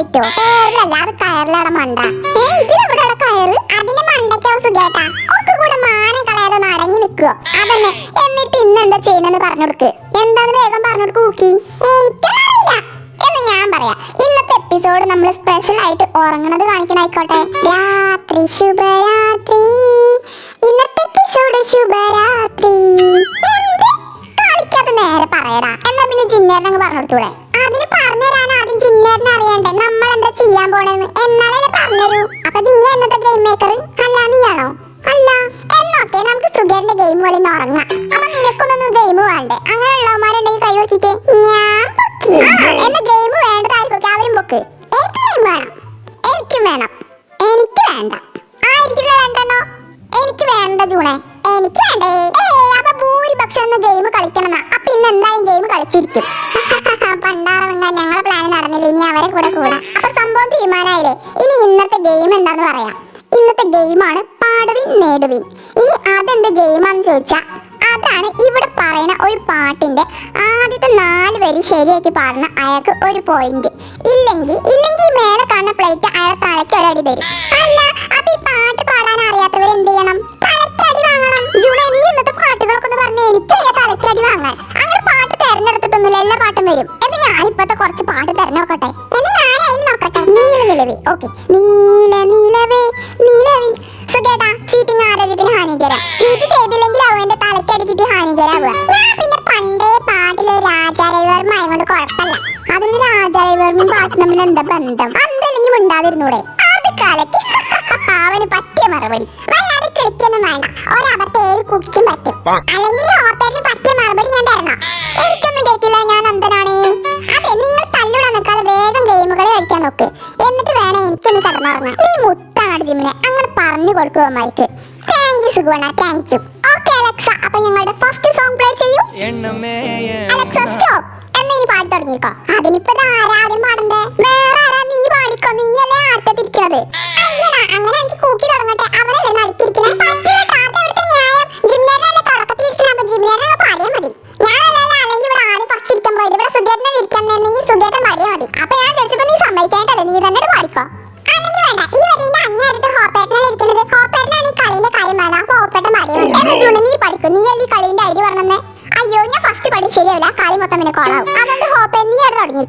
കയറ്റോ കയറിലല്ല അത് കയറിലവിടെ മണ്ട. ഏ കയറ്? അതിന്റെ മണ്ടയ്ക്കാവും സുഖേട്ടാ. മാനം കളയാതെ ഒന്ന് അടങ്ങി നിൽക്കുക അതന്നെ. എന്നിട്ട് ഇന്ന് എന്താ പറഞ്ഞു കൊടുക്ക് എന്താന്ന് വേഗം പറഞ്ഞു കൊടുക്ക് ഊക്കി എനിക്കറിയില്ല. ഞാൻ പറയാം. ഇന്നത്തെ എപ്പിസോഡ് നമ്മൾ സ്പെഷ്യൽ ആയിട്ട് ഉറങ്ങണത് കാണിക്കണായിക്കോട്ടെ. രാത്രി ശുഭരാത്രി. ഇന്നത്തെ എപ്പിസോഡ് ശുഭരാത്രി. എന്ത്? കളിക്കാതെ നേരെ പറയടാ. എന്നാ പിന്നെ ജിന്നേരനങ്ങ് പറഞ്ഞു കൊടുത്തൂടെ അറിയണ്ടേ നമ്മൾ എന്താ ചെയ്യാൻ പോണെന്ന്? എന്നാലേ പറഞ്ഞുതരൂ. അപ്പൊ നീ എന്നത്തെ ഗെയിം മേക്കർ അല്ല നീയാണോ? അല്ല. എന്നൊക്കെ നമുക്ക് സുഗേറിന്റെ ഗെയിം പോലെ ഉറങ്ങാം. അപ്പൊ നിനക്കൊന്നും ഗെയിം വേണ്ടേ? അങ്ങനെയുള്ളവന്മാരുണ്ടെങ്കിൽ കൈ നോക്കിക്കേ ഞാൻ എന്നാ ഗെയിം വേണ്ടതായിരിക്കും. അവരും പൊക്ക്. എനിക്ക് ഗെയിം വേണം. എനിക്കും വേണം. എനിക്ക് വേണ്ട. ആയിരിക്കില്ല രണ്ടെണ്ണോ? എനിക്ക് വേണ്ട ജൂണേ. എനിക്ക് വേണ്ടേ. അപ്പൊ ഭൂരിപക്ഷം ഒന്ന് ഗെയിം കളിക്കണം അപ്പൊ ഇന്ന് എന്തായാലും ഗെയിം കളിച്ചിരിക്കും. ഇനി അവരെ കൂടെ കൂടാം. അപ്പൊ സംഭവം തീരുമാനമായില്ലേ? ഇനി ഇന്നത്തെ ഗെയിം എന്താന്ന് പറയാം. ഇന്നത്തെ ഗെയിമാണ് പാടുവിൻ നേടുവിൻ. ഇനി അതെന്ത് ഗെയിമാന്ന് ചോദിച്ചാ അതാണ് ഇവിടെ പറയുന്ന ഒരു പാട്ടിന്റെ ആദ്യത്തെ നാല് വരി ശരിയാക്കി പാടുന്ന അയാൾക്ക് ഒരു പോയിന്റ് ഇല്ലെങ്കിൽ ഇല്ലെങ്കിൽ മേലെ കാണുന്ന പ്ലേറ്റ് അയാൾ തലയ്ക്ക് ഒരടി തരും. അല്ല അപ്പൊ ഈ പാട്ട് പാടാൻ കുറച്ച് പാട്ട് എന്ന് അതിൽ നോക്കട്ടെ? നീല നിലവേ. ഓക്കെ നീല നിലവേ നിലവിൽ സുഖേട്ടാ ചീറ്റിംഗ് ആരോഗ്യത്തിന് ഹാനികരം. ചീറ്റ് ചെയ്തില്ലെങ്കിൽ അവൻ എന്റെ തലക്കടിക്കിട്ട് ഹാനികരാവുക. ഞാൻ പിന്നെ പണ്ടേ പാട്ടിൽ രാജാരവിവർമ്മ ആയതുകൊണ്ട് കുഴപ്പമില്ല അതിന് രാജാരവിവർമ്മയും പാട്ട് തമ്മിൽ എന്താ ബന്ധം? അന്തല്ലെങ്കിൽ മിണ്ടാതിരുന്നൂടെ അത് കലക്കി അവന് പറ്റിയ മറുപടി. വല്ലാതെ കളിക്കൊന്നും വേണ്ട. ഒരബദ്ധേൽ കുടിക്കും പറ്റും. അല്ലെങ്കിൽ പറ്റിയ മറുപടി ഞാൻ തരണം. എനിക്കൊന്നും ഞാൻ അന്തനാണ് അതെ നിങ്ങൾ തല്ലുടാൻ നിൽക്കാതെ വേഗം ഗെയിമുകൾ കളിക്കാൻ നോക്ക്. എന്നിട്ട് വേണം എനിക്കൊന്ന് കിടന്നുറങ്ങാൻ. നീ മുത്താണ് ജിമ്മിനെ അങ്ങനെ പറഞ്ഞു കൊടുക്കുക mike thank you Suguna. Thank you okay Alexa അപ്പൊ ഞങ്ങളുടെ ഫസ്റ്റ് സോങ് പ്ലേ ചെയ്യൂ. അലക്സ സ്റ്റോപ്പ് എന്നാ ഇനി പാടി തുടങ്ങിക്കോ. അതിനിപ്പോ ഇത് ആരാ പാടണ്ടേ? നീ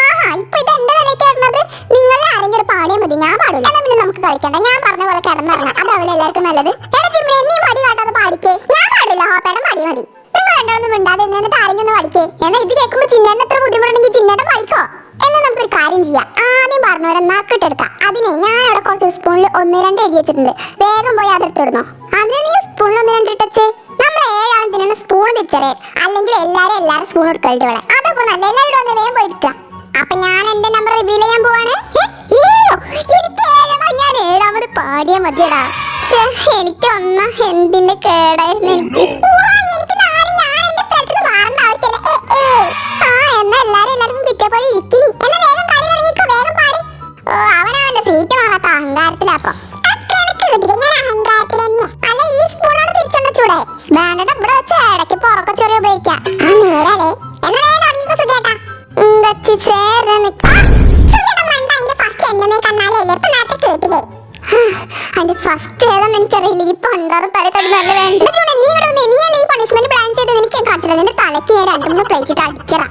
ആഹാ ഇപ്പൊ ഇത് എന്റെ നിലയ്ക്ക് വരുന്നത് നിങ്ങളെ ആരെങ്കിലും പാടിയാൽ മതി. ഞാൻ പാടില്ല. എന്നാ പിന്നെ നമുക്ക് കളിക്കണ്ട. ഞാൻ പറഞ്ഞ പോലെ കിടന്നിറങ്ങാം. അതാവില്ല എല്ലാവർക്കും നല്ലത്. എടാ ജിമ്മിനെ നീ മടി കാട്ടാതെ പാടിക്കേ. ഞാൻ പാടില്ല. ഹോപ്പേട്ടൻ മടി മതി. നിങ്ങൾ രണ്ടൊന്നും മിണ്ടാതെ എന്നിട്ട് ആരെങ്കിലും ഒന്ന് പഠിക്കേ എന്നാ ഇത് കേൾക്കുമ്പോൾ ചിന്നേട്ടൻ എത്ര ബുദ്ധിമുട്ടുണ്ടെങ്കിൽ ചിന്നേട്ടൻ പഠിക്കോ എന്നാ നമുക്കൊരു കാര്യം ചെയ്യാം. ആദ്യം പറഞ്ഞവരെ നക്കിട്ടെടുക്കാം അതിനെ ഞാൻ അവിടെ കുറച്ച് സ്പൂണിൽ ഒന്ന് രണ്ട് എഴുതി വെച്ചിട്ടുണ്ട്. വേഗം പോയി അതെടുത്തിടുന്നോ അതിന് നീ സ്പൂണിൽ ഒന്ന് രണ്ട് ഇട്ടച്ചേ നമ്മൾ ഏഴാളും തിന്നുന്ന സ്പൂൺ തിരിച്ചറിയാൻ. അല്ലെങ്കിൽ എല്ലാരും എല്ലാരും സ്പൂൺ എടുക്കലുണ്ട് ഇവിടെ. അതൊക്കെ നല്ല എല്ലാവരും ഒന്ന് വേഗം പോയി എടുക്കുക. അപ്പൊ ഞാൻ എന്റെ നമ്പർ റിവീൽ ചെയ്യാൻ പോവാണ്. എനിക്ക് ഏഴാ ഞാൻ ഏഴാമത് പാടിയാ മതിയടാ. എനിക്ക് ഒന്ന എന്തിന്റെ കേടായിരുന്നു എനിക്ക്. ഉപയോഗിക്കാം. ഉണ്ടച്ചി ചേർന്ന് ആ, മണ്ട അതിന്റെ ഫസ്റ്റ് ഇപ്പൊ കേട്ടില്ലേ? ഏതാന്ന് എനിക്കറിയില്ല. ഈ പണ്ടാറ് തല തടി നല്ല വേണ്ട നീ ഇവിടെ വന്നേ. നീ ഈ പണിഷ്മെന്റ് പ്ലാൻ ചെയ്ത് എനിക്ക് കാണിച്ചത് നിന്റെ തലയ്ക്ക് ഞാൻ രണ്ടു മൂന്ന് പ്ലേറ്റ് ഇട്ട് അടിക്കറ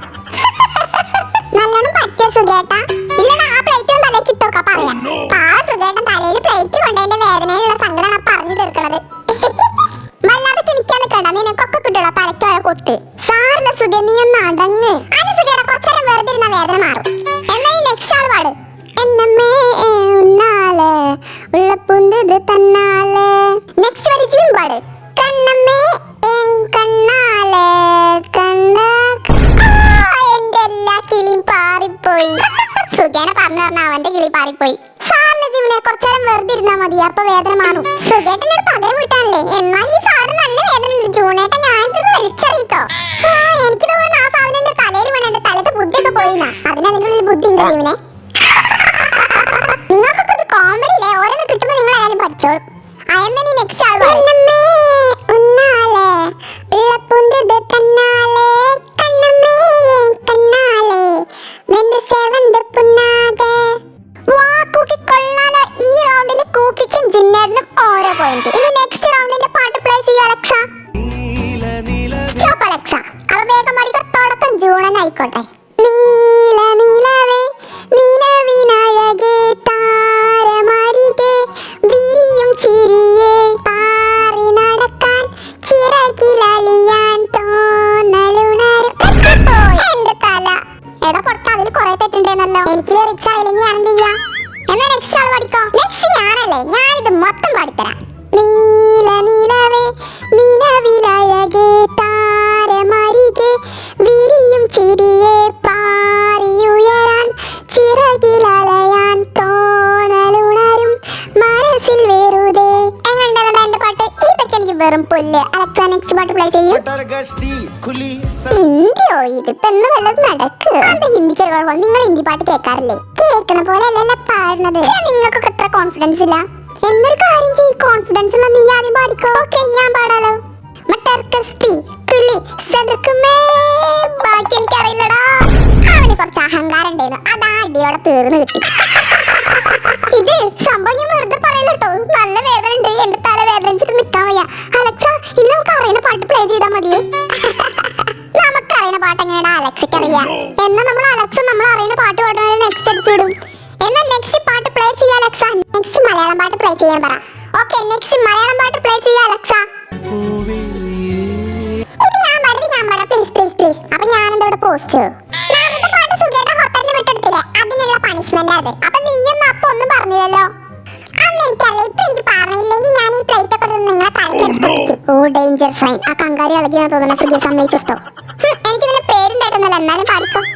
നല്ലോണം പറ്റിയ സുഖേട്ടാ. ഇല്ലടാ ആ പ്ലേറ്റ് തലയ്ക്ക് ഇട്ടോക്കാ പറയാം പാവ സുഖേട്ടൻ തലയിൽ പ്ലേറ്റ് കൊണ്ടതിന്റെ വേദനയിലുള്ള സങ്കടമാണ് പറഞ്ഞു തീർക്കണത്. വല്ലാതെ തിരിക്കാൻ നിൽക്കണ്ട നിനക്കൊക്കെ കിട്ടടാ തലയ്ക്ക് വരെ കൊട്ട് സാറില്ല സുഖ നീ ഒന്ന് അടങ്ങ്. ഇരുന്നാ മതി. അപ്പൊ വേദന മാറും. സുഖേട്ടനോട് പകരം വിട്ടാണല്ലേ എന്നാൽ ഈ സാധനം നല്ല വേദന ഉണ്ട്. ജൂണേട്ടൻ ഞാൻ വലിച്ചറിയിട്ടോ. എനിക്ക് തോന്നുന്നു ആ സാധനം എന്റെ തലയിൽ വീണ എന്റെ തലത്തെ ബുദ്ധിയൊക്കെ പോയിന്നാ. അതിന് അതിനുള്ളിൽ ബുദ്ധി ഉണ്ട് ജീവനെ? അതിൽ കുറെ തെറ്റുണ്ടെന്നല്ലോ. എനിക്ക് ലിറിക്സ് അറിയില്ലെങ്കിൽ ഞാൻ എന്ത് ചെയ്യാം? എന്നാ നെക്സ്റ്റ് ആൾ പഠിക്കോ? നെക്സ്റ്റ് ഞാനല്ലേ ഞാനിത് മൊത്തം പാടിത്തരാം. നീല നീലവേ നിലവിലഴകേ താരമരികെ വിരിയും ചിരിയെ ഇതിപ്പോ എന്ന് വല്ലത് നടക്ക്. അത് ഹിന്ദിക്ക് ഒരു കുഴപ്പം നിങ്ങൾ ഹിന്ദി പാട്ട് കേൾക്കാറില്ലേ? കേൾക്കണ പോലെ അല്ലല്ല പാടുന്നത് നിങ്ങൾക്കൊക്കെ എത്ര കോൺഫിഡൻസ് ഇല്ല. എന്നൊരു കാര്യം ചെയ്യ് കോൺഫിഡൻസ് ഉള്ള നീ ആദ്യം പാടിക്കോ. ഓക്കെ ഞാൻ പാടാലോ. ബാക്കി എനിക്കറിയില്ലടാ. അവന് കുറച്ച് അഹങ്കാരം ഉണ്ടായിരുന്നു അതാ അടിയോടെ തീർന്നു കിട്ടി. പാട്ട് എങ്ങനെയാ അലക്സയ്ക്ക് അറിയാം എന്നാ നമ്മൾ അലക്സ് നമ്മൾ അറിയുന്ന പാട്ട് പാടുന്ന നെക്സ്റ്റ് അടിച്ചുവിടും എന്നാ നെക്സ്റ്റ് പാട്ട് പ്ലേ ചെയ്യാ അലക്സ. നെക്സ്റ്റ് മലയാളം പാട്ട് പ്ലേ ചെയ്യാൻ പറ. ഓക്കെ നെക്സ്റ്റ് മലയാളം പാട്ട് പ്ലേ ചെയ്യാ അലക്സ. ഇത് ഞാൻ പാടും ഞാൻ പാടാം. പ്ലീസ് പ്ലീസ് പ്ലീസ് അപ്പൊ ഞാൻ എന്താ ഇവിടെ പോസ്റ്റ് നാളത്തെ പാട്ട് സുഖേട്ട ഹോട്ടലിന് വിട്ടെടുത്തില്ലേ? അതിനുള്ള പണിഷ്മെന്റ് അത് അപ്പൊ അപ്പൊ ഒന്നും പറഞ്ഞില്ലല്ലോ അന്ന് എനിക്കറിയില്ല ഇപ്പൊ എനിക്ക് പറഞ്ഞില്ലെങ്കിൽ ഞാൻ ഈ പ്ലേറ്റ് ഒക്കെ നിങ്ങളെ തലക്കെടുത്ത് ഓ ഡേഞ്ചർ സൈൻ ആ കങ്കാരി ഇളകിയാ തോന്നുന്നു. സുഖിയെ സമ്മതിച്ചെടുത്തോ എന്നാലും പാടിക്കോ.